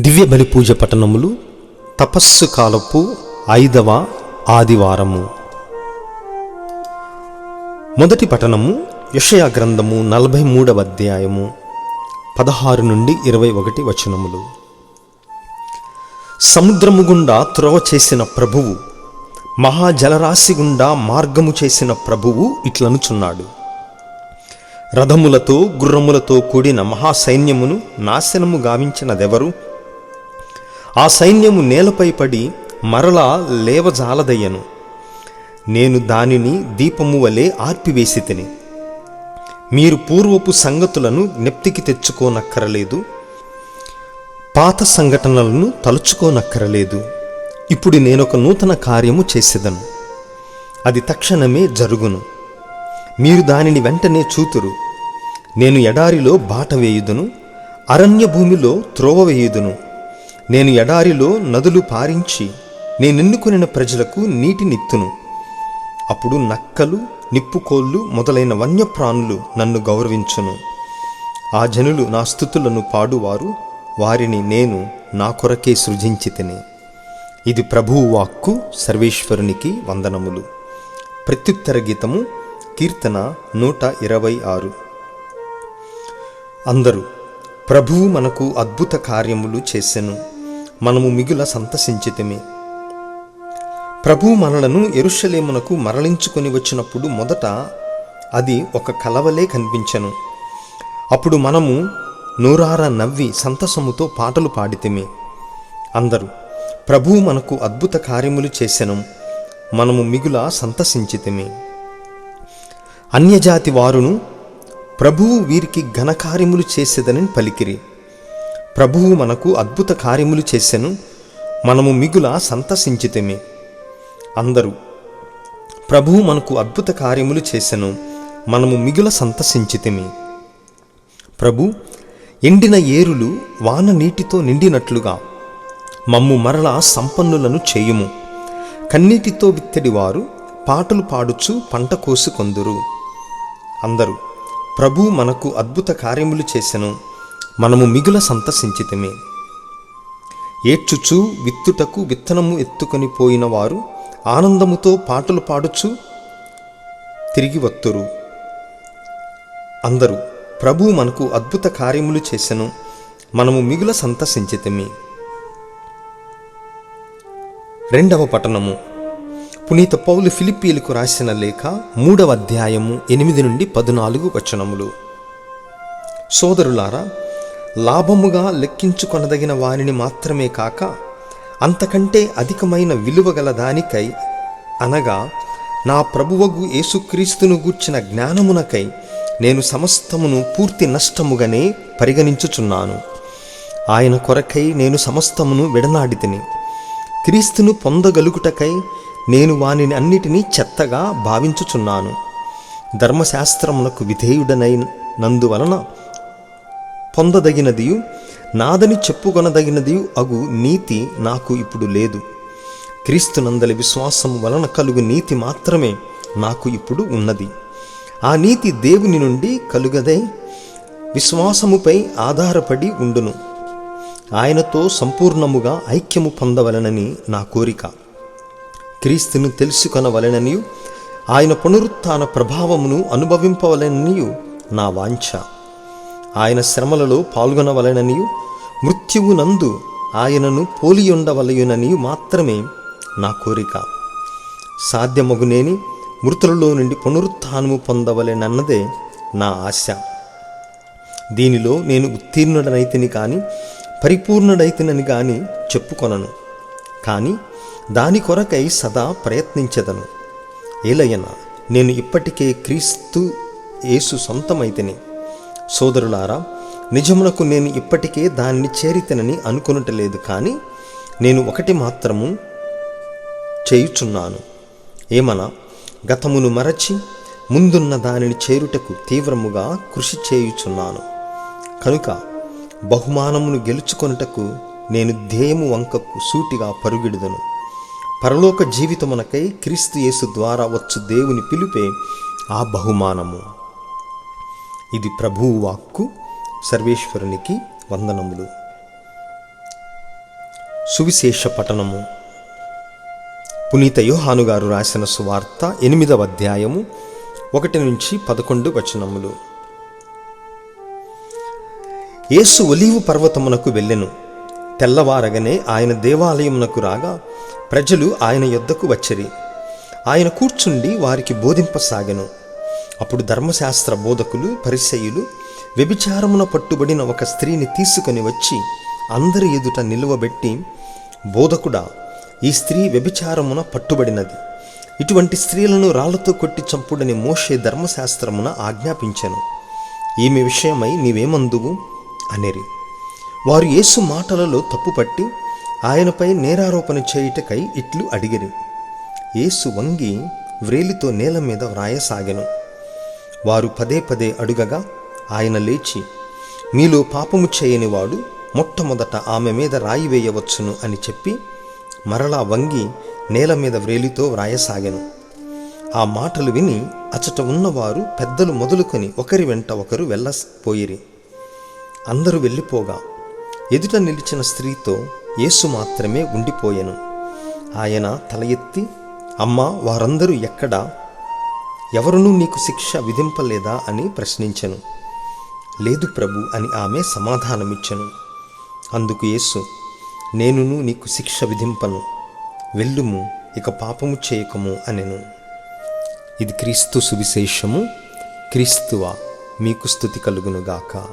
దివ్య బలి పూజ పట్టణములు తపస్సు కాలపు ఐదవ ఆదివారము. మొదటి పట్టణము యషయా గ్రంథము నలభై మూడవ అధ్యాయము పదహారు నుండి ఇరవై ఒకటి వచనములు. సముద్రము గుండా త్రోవ చేసిన ప్రభువు మహాజలరాశి గుండా మార్గము చేసిన ప్రభువు ఇట్లనుచున్నాడు. రథములతో గుర్రములతో కూడిన మహాసైన్యమును నాశనము గావించినదెవరు? ఆ సైన్యము నేలపై పడి మరలా లేవజాలదయ్యను. నేను దానిని దీపము వలె ఆర్పివేసి తిని మీరు పూర్వపు సంగతులను జ్ఞప్తికి తెచ్చుకోనక్కరలేదు. పాత సంఘటనలను తలుచుకోనక్కరలేదు. ఇప్పుడు నేనొక నూతన కార్యము చేసేదను. అది తక్షణమే జరుగును. మీరు దానిని వెంటనే చూతురు. నేను ఎడారిలో బాట వేయుదును. అరణ్య భూమిలో త్రోవ వేయుదును. నేను ఎడారిలో నదులు పారించి నేనెన్నుకునిన ప్రజలకు నీటినిత్తును అప్పుడు నక్కలు నిప్పుకోళ్ళు మొదలైన వన్యప్రాణులు నన్ను గౌరవించును. ఆ జనులు నా స్థుతులను పాడువారు వారిని నేను నా కొరకే సృజించి తిని. ఇది ప్రభువు వాక్కు సర్వేశ్వరునికి వందనములు. ప్రత్యుత్తర గీతము కీర్తన నూట ఇరవై ఆరు. అందరూ ప్రభువు మనకు అద్భుత కార్యములు చేసెను. మనము మిగుల సంతసించితిమి. ప్రభు మనలను ఎరుషలేమునకు మరలించుకొని వచ్చినప్పుడు మొదట అది ఒక కలవలే కనిపించెను. అప్పుడు మనము నూరార నవ్వి సంతసముతో పాటలు పాడితిమి. అందరూ ప్రభువు మనకు అద్భుత కార్యములు చేసెను. మనము మిగుల సంతసించితిమి. అన్యజాతి వారును ప్రభువు వీరికి ఘనకార్యములు చేసేదని పలికిరి. ప్రభువు మనకు అద్భుత కార్యములు చేసెను మనము మిగుల సంతసించితిమి. అందరూ ప్రభువు మనకు అద్భుత కార్యములు చేసెను మనము మిగుల సంతసించితిమి. ప్రభు ఎండిన ఏరులు వాన నీటితో నిండినట్లుగా మమ్ము మరల సంపన్నులను చేయుము. కన్నీటితో విత్తడి వారు పాటలు పాడుచు పంట కోసుకొందురు. అందరూ ప్రభు మనకు అద్భుత కార్యములు చేసెను మనము మిగుల సంతసించితమే. ఏడ్చుచు విత్తుటకు విత్తనము ఎత్తుకొని పోయిన వారు ఆనందముతో పాటలు పాడుచు తిరిగి వత్తురు. అందరూ ప్రభు మనకు అద్భుత కార్యములు చేసెను మనము మిగుల సంతసించితమే. రెండవ పట్టణము పునీత పౌలు ఫిలిప్పీలకు రాసిన లేఖ మూడవ అధ్యాయము ఎనిమిది నుండి పద్నాలుగు వచనములు. సోదరులారా లాభముగా లెక్కించుకొనదగిన వారిని మాత్రమే కాక అంతకంటే అధికమైన విలువ గల దానికై అనగా నా ప్రభువగు యేసుక్రీస్తును గూర్చిన జ్ఞానమునకై నేను సమస్తమును పూర్తి నష్టముగానే పరిగణించుచున్నాను. ఆయన కొరకై నేను సమస్తమును విడనాడితిని. క్రీస్తును పొందగలుగుటకై నేను వానిని అన్నిటినీ చెత్తగా భావించుచున్నాను. ధర్మశాస్త్రమునకు విధేయుడనై నందువలన పొందదగినదియు నాదని చెప్పుకొనదగినదియు అగు నీతి నాకు ఇప్పుడు లేదు. క్రీస్తునందలి విశ్వాసం వలన కలుగు నీతి మాత్రమే నాకు ఇప్పుడు ఉన్నది. ఆ నీతి దేవుని నుండి కలుగదై విశ్వాసముపై ఆధారపడి ఉండును. ఆయనతో సంపూర్ణముగా ఐక్యము పొందవలనని నా కోరిక. క్రీస్తును తెలుసుకొనవలననియు ఆయన పునరుత్థాన ప్రభావమును అనుభవింపవలననియు నా వాంఛ. ఆయన శ్రమలలో పాల్గొనవలెననియు మృత్యువునందు ఆయనను పోలియుండవలయుననియు మాత్రమే నా కోరిక. సాధ్యమగునేని మృతులలో నుండి పునరుత్థానము పొందవలెనన్నదే నా ఆశ. దీనిలో నేను ఉత్తీర్ణుడనైతిని కానీ పరిపూర్ణుడైతినని కానీ చెప్పుకొనను. కానీ దాని కొరకై సదా ప్రయత్నించదను. ఏలయన నేను ఇప్పటికే క్రీస్తు యేసు సొంతమైతిని. సోదరులారా నిజమునకు నేను ఇప్పటికే దానిని చేరితనని అనుకొనుటలేదు కానీ నేను ఒకటి మాత్రము చేయుచున్నాను. ఏమనా గతమును మరచి ముందున్న దానిని చేరుటకు తీవ్రముగా కృషి చేయుచున్నాను. కనుక బహుమానమును గెలుచుకొనుటకు నేను ధ్యేయము వంకకు సూటిగా పరుగిడుదను. పరలోక జీవితమునకై క్రీస్తు యేసు ద్వారా వచ్చు దేవుని పిలిపే ఆ బహుమానము. ఇది ప్రభువు వాక్కు సర్వేశ్వరునికి వందనములు. సువిశేష పఠనము. పునీత యోహాను గారు రాసిన సువార్త ఎనిమిదవ అధ్యాయము ఒకటి నుంచి పదకొండు వచనములు. యేసు ఒలీవు పర్వతమునకు వెళ్ళెను. తెల్లవారగనే ఆయన దేవాలయమునకు రాగా ప్రజలు ఆయన యొద్దకు వచ్చిరి. ఆయన కూర్చుండి వారికి బోధింపసాగెను. అప్పుడు ధర్మశాస్త్ర బోధకులు పరిసయులు వ్యభిచారమున పట్టుబడిన ఒక స్త్రీని తీసుకొని వచ్చి అందరి ఎదుట నిలువబెట్టి బోధకుడా ఈ స్త్రీ వ్యభిచారమున పట్టుబడినది. ఇటువంటి స్త్రీలను రాళ్ళతో కొట్టి చంపుడని మోషే ధర్మశాస్త్రమున ఆజ్ఞాపించాను. ఈమె విషయమై నీవేమందువు? అనిరి. వారు యేసు మాటలలో తప్పుపట్టి ఆయనపై నేరారోపణ చేయుటకై ఇట్లు అడిగిరి. యేసు వంగి వ్రేలితో నేల మీద వ్రాయసాగెను. వారు పదే పదే అడుగగా ఆయన లేచి మీలో పాపము చేయనివాడు మొట్టమొదట ఆమె మీద రాయి వేయవచ్చును అని చెప్పి మరలా వంగి నేల మీద వ్రేలితో వ్రాయసాగాను. ఆ మాటలు విని అచట ఉన్నవారు పెద్దలు మొదలుకొని ఒకరి వెంట ఒకరు వెళ్ళపోయిరి. అందరూ వెళ్ళిపోగా ఎదుట నిలిచిన స్త్రీతో యేసు మాత్రమే ఉండిపోయెను. ఆయన తల ఎత్తి అమ్మ వారందరూ ఎక్కడా? ఎవరునూ నీకు శిక్ష విధింపలేదా అని ప్రశ్నించెను. లేదు ప్రభు అని ఆమె సమాధానమిచ్చెను. అందుకు యేసు నేనును నీకు శిక్ష విధింపను. వెళ్ళుము ఇక పాపము చేయకము అనెను. ఇది క్రీస్తు సువిశేషము. క్రీస్తువ మీకు స్థుతి కలుగునుగాక.